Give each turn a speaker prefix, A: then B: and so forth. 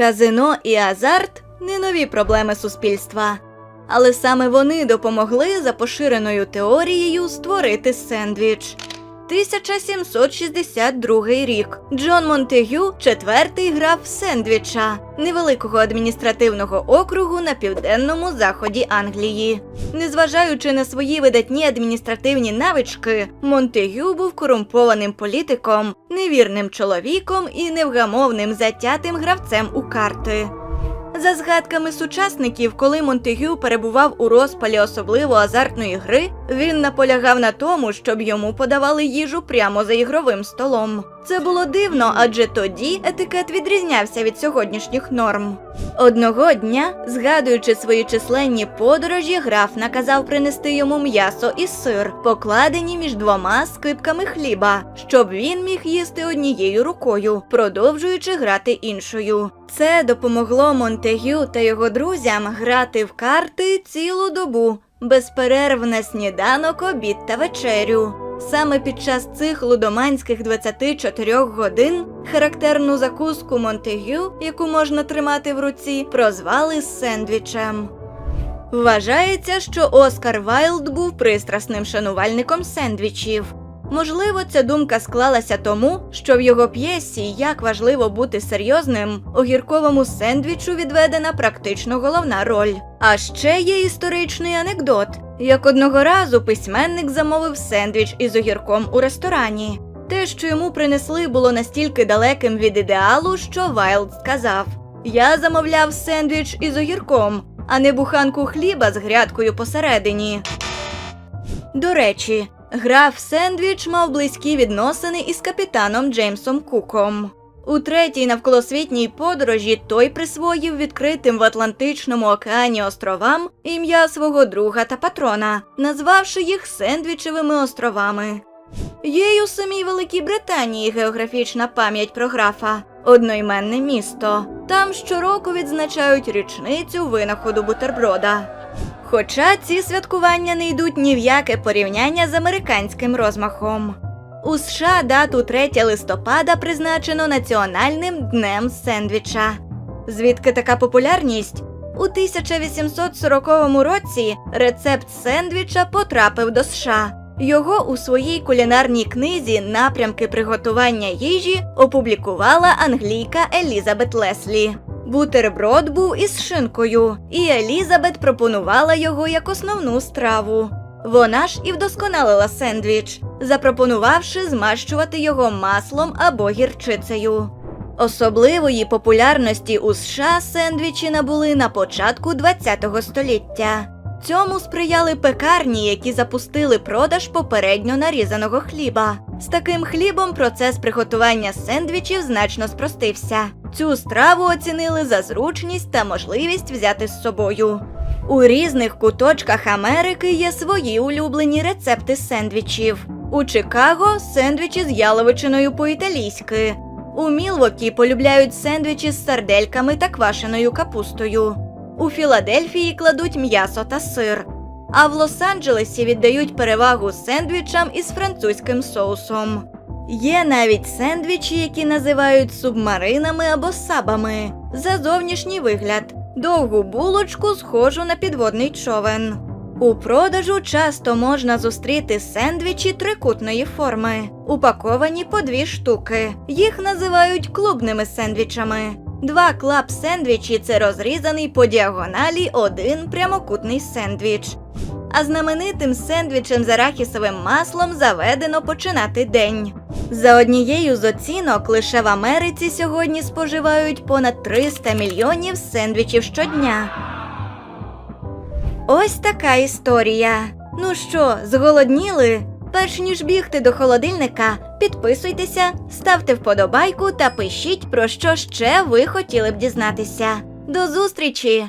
A: Казино і азарт не нові проблеми суспільства. Але саме вони допомогли за поширеною теорією створити сендвіч. 1762 рік Джон Монтегю четвертий граф сендвіча невеликого адміністративного округу на південному заході Англії. Незважаючи на свої видатні адміністративні навички, Монтегю був корумпованим політиком, невірним чоловіком і невгамовним затятим гравцем у карти. За згадками сучасників, коли Монтегю перебував у розпалі особливо азартної гри, він наполягав на тому, щоб йому подавали їжу прямо за ігровим столом. Це було дивно, адже тоді етикет відрізнявся від сьогоднішніх норм. Одного дня, згадуючи свої численні подорожі, граф наказав принести йому м'ясо і сир, покладені між двома скипками хліба, щоб він міг їсти однією рукою, продовжуючи грати іншою. Це допомогло Монтегю та його друзям грати в карти цілу добу, без перерв на сніданок, обід та вечерю. Саме під час цих лудоманських 24 годин характерну закуску Монтегю, яку можна тримати в руці, прозвали сендвічем. Вважається, що Оскар Вайлд був пристрасним шанувальником сендвічів. Можливо, ця думка склалася тому, що в його п'єсі Як важливо бути серйозним огірковому сендвічу відведена практично головна роль. А ще є історичний анекдот. Як одного разу письменник замовив сендвіч із огірком у ресторані. Те, що йому принесли, було настільки далеким від ідеалу, що Вайлд сказав: Я замовляв сендвіч із огірком, а не буханку хліба з грядкою посередині. До речі, граф Сендвіч мав близькі відносини із капітаном Джеймсом Куком. У третій навколосвітній подорожі той присвоїв відкритим в Атлантичному океані островам ім'я свого друга та патрона, назвавши їх Сендвічевими островами. Є й у самій Великій Британії географічна пам'ять про графа, одноіменне місто. Там щороку відзначають річницю винаходу бутерброда. Хоча ці святкування не йдуть ні в яке порівняння з американським розмахом. У США дату 3 листопада призначено Національним днем сендвіча. Звідки така популярність? У 1840 році рецепт сендвіча потрапив до США. Його у своїй кулінарній книзі Напрямки приготування їжі опублікувала англійка Елізабет Леслі. Бутерброд був із шинкою, і Елізабет пропонувала його як основну страву. Вона ж і вдосконалила сендвіч, запропонувавши змащувати його маслом або гірчицею. Особливої популярності у США сендвічі набули на початку ХХ століття. Цьому сприяли пекарні, які запустили продаж попередньо нарізаного хліба. З таким хлібом процес приготування сендвічів значно спростився. Цю страву оцінили за зручність та можливість взяти з собою. У різних куточках Америки є свої улюблені рецепти сендвічів. У Чикаго сендвічі з яловичиною по-італійськи. У Мілвокі полюбляють сендвічі з сардельками та квашеною капустою. У Філадельфії кладуть м'ясо та сир. А в Лос-Анджелесі віддають перевагу сендвічам із французьким соусом. Є навіть сендвічі, які називають субмаринами або сабами за зовнішній вигляд, довгу булочку, схожу на підводний човен. У продажу часто можна зустріти сендвічі трикутної форми, упаковані по дві штуки. Їх називають клубними сендвічами. Два клап сендвічі це розрізаний по діагоналі один прямокутний сендвіч. А знаменитим сендвічем з арахісовим маслом заведено починати день. За однією з оцінок лише в Америці сьогодні споживають понад 300 мільйонів сендвічів щодня. Ось така історія. Ну що, зголодніли? Перш ніж бігти до холодильника, підписуйтеся, ставте вподобайку та пишіть, про що ще ви хотіли б дізнатися. До зустрічі!